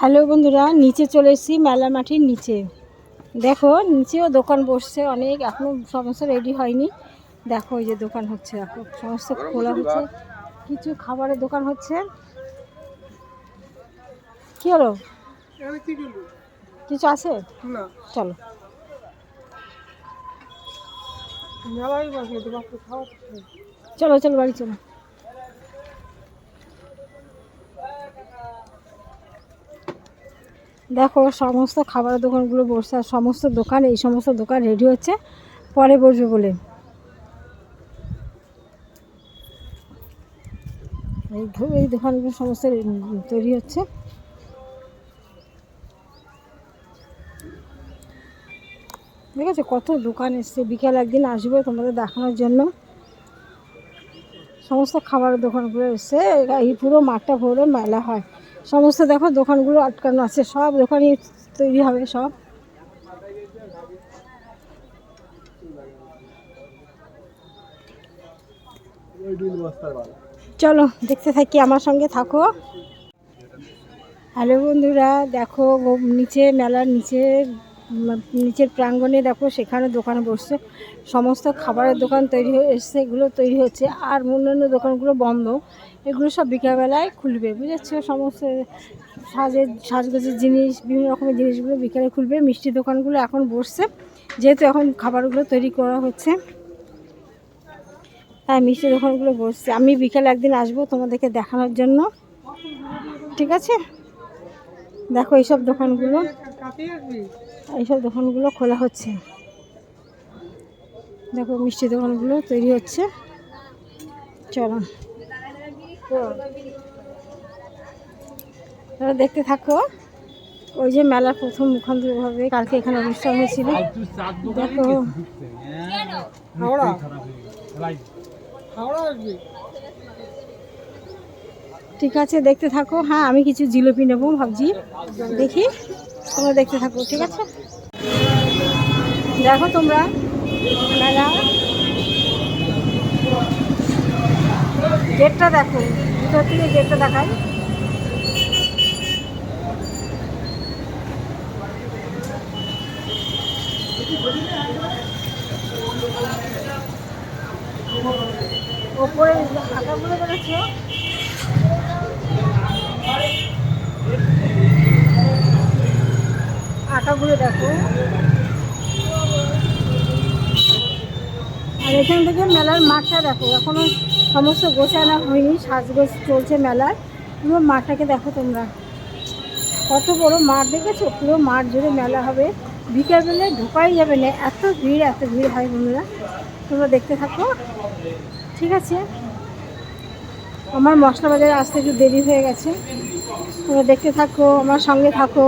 Hello বন্ধুরা নিচে চলে এসেছি মেলা মাটির নিচে। দেখো নিচেও দোকান বসছে অনেক এখনও সমস্ত রেডি হয়নি। দেখো এই যে দোকান হচ্ছে এখন সমস্ত খোলা হচ্ছে। কিছু খাবারের দোকান হচ্ছে। কি হলো? কিছু আছে? চলো। চলো চলো বাড়ি চলো। দেখো, সমস্ত খাবারের দোকানগুলো বসছে আর সমস্ত দোকান, এই সমস্ত দোকান রেডি হচ্ছে। পরে বসবে বলে। এই এই দোকানগুলো সমস্ত তৈরি হচ্ছে। ঠিক আছে, কত দোকান এসছে। বিকেল একদিন আসবে তোমাদের দেখানোর জন্য। সমস্ত খাবারের দোকানগুলো এসছে। এই পুরো মাঠটা ভরে মেলা হয়। সমস্ত দেখো, দোকানগুলো আটকানো আছে, সব দোকানই তৈরি হবে, সব। চলো, দেখতে থাকি, আমার সঙ্গে থাকো। হ্যালো বন্ধুরা, দেখো নিচে, মেলার নিচে নিচের প্রাঙ্গণে দেখো, সেখানে দোকানে বসছে। সমস্ত খাবারের দোকান তৈরি হয়ে এসছে, এগুলো তৈরি হচ্ছে। আর অন্যান্য দোকানগুলো বন্ধ। এগুলো সব বিকালবেলায় খুলবে, বুঝেছ? সমস্ত সাজের সাজগোজের জিনিস, বিভিন্ন রকমের জিনিসগুলো বিকালে খুলবে। মিষ্টি দোকানগুলো এখন বসছে, যেহেতু এখন খাবারগুলো তৈরি করা হচ্ছে। হ্যাঁ মিষ্টি দোকানগুলো বসছে। আমি বিকেলে একদিন আসব তোমাদেরকে দেখানোর জন্য। ঠিক আছে? দেখো এইসব দোকানগুলো এইসব দোকানগুলো খোলা হচ্ছে। দেখো মিষ্টি দোকানগুলো তৈরি হচ্ছে। চলো। তাহলে দেখতে থাকো ওই যে মেলার প্রথম মুখান্তরভাবে কালকে এখানে অনুষ্ঠান হয়েছিল। দেখো। হাওড়া? হাওড়া আসবি? ঠিক আছে, দেখতে থাকো। হ্যাঁ আমি কিছু জিলিপি নেব ভাবছি। দেখি, তোমরা দেখতে থাকো, ঠিক আছে? দেখো তোমরা মেলা গেটটা দেখো, ভিতর থেকে গেটটা দেখাই। ওপরে আঁকাগুলো বেরোচ্ছে আঁকাগুলো দেখো। আর এখান থেকে মেলার মাঠটা দেখো। এখনও সমস্ত গোছানো হয়নি, সাজগোজ চলছে মেলার। পুরো মাঠটাকে দেখো তোমরা। কত বড় মাঠ দেখেছ? পুরো মাঠ জুড়ে মেলা হবে। বিকেলবেলায় ঢোকাই যাবে না। এত ভিড় এত ভিড় হয় বন্ধুরা। তোমরা দেখতে থাকো। ঠিক আছে? আমার মশলা বাজারে আসতে একটু দেরি হয়ে গেছে। তোমরা দেখতে থাকো, আমার সঙ্গে থাকো।